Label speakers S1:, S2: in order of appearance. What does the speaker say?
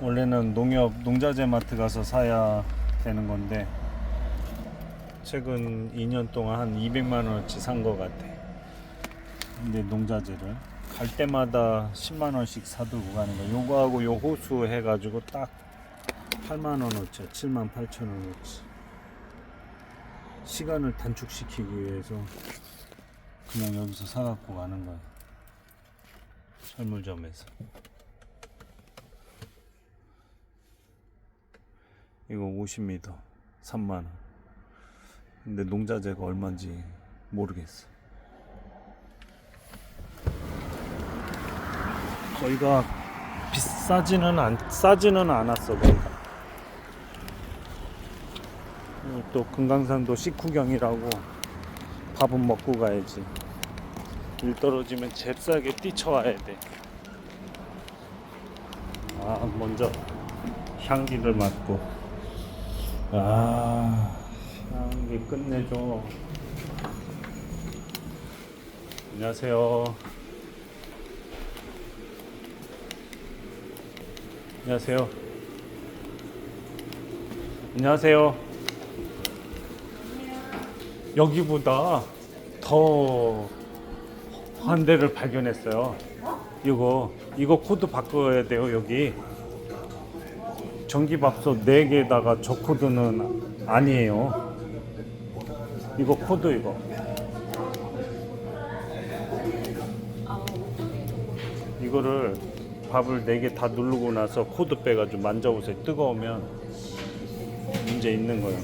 S1: 원래는 농협 농자재 마트 가서 사야 되는 건데 최근 2년 동안 한 200만 원어치 산 것 같아. 근데 농자재를 갈 때마다 10만 원씩 사들고 가는 거. 요거하고 요 호수 해가지고 딱 8만 원어치, 7만 8천 원어치. 시간을 단축시키기 위해서 그냥 여기서 사갖고 가는 거야. 철물점에서. 이거 50m 3만 원. 근데 농자재가 얼마인지 모르겠어. 거기가 비싸지는 않 싸지는 않았어 거기가. 그리고 또 금강산도 식후경이라고 밥은 먹고 가야지. 일 떨어지면 잽싸게 뛰쳐와야 돼. 아 먼저 향기를 맡고. 아 향기 끝내줘. 안녕하세요. 안녕하세요. 안녕하세요. 여기보다 더한 대를 발견했어요. 이거 이거 코드 바꿔야 돼요 여기. 전기밥솥 4개에다가 저 코드는 아니에요. 이거 코드 이거. 이거를 밥을 4개 다 누르고 나서 코드 빼가지고 만져보세요. 뜨거우면 문제 있는 거예요.